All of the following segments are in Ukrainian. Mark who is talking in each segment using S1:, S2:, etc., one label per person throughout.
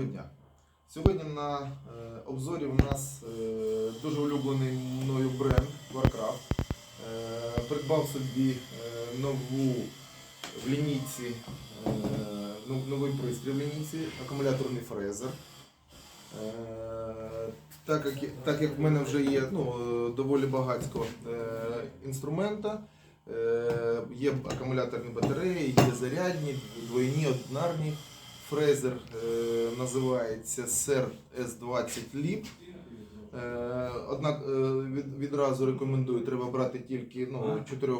S1: Доброго дня. Сьогодні на е, обзорі у нас е, дуже улюблений мною бренд Warcraft. Е, придбав собі е, нову в лінійці, е, новий пристрій в лінійці, акумуляторний фрезер. Е, так, як, так як в мене вже є ну, е, доволі багатько е, інструмента, е, є акумуляторні батареї, є зарядні, двойні, одинарні. Фрезер е, називається SER S20 Lip. Однак е, відразу рекомендую, треба брати тільки ну, 4, е,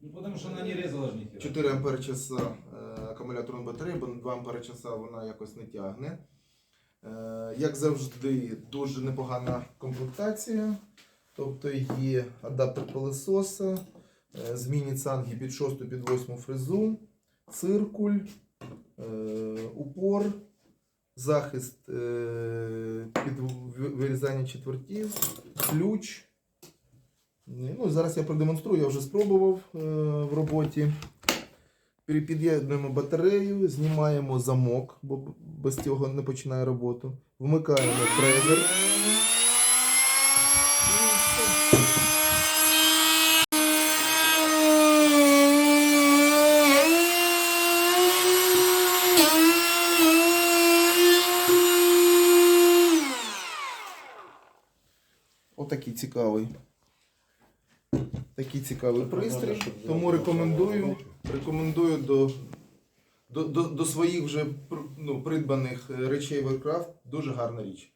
S2: Ну, потому что резала
S1: 4 ампер часа е, акумуляторної батареї, бо 2 ампер часа вона якось не тягне. Як завжди, дуже непогана комплектація. Тобто є адаптер пилососа, змінні цанги під 6 під 8 фрезу, циркуль, упор, захист е, під вирізання четвертів, ключ. Ну, зараз я продемонструю, я вже спробував е, в роботі. Під'єднуємо батарею, знімаємо замок, бо без цього не починає роботу. Вмикаємо фрезер. Отакий цікавий. Такий цікавий пристрій. Тому рекомендую, рекомендую до, до, до, до своїх вже ну, придбаних е, речей Warcraft. Дуже гарна річ.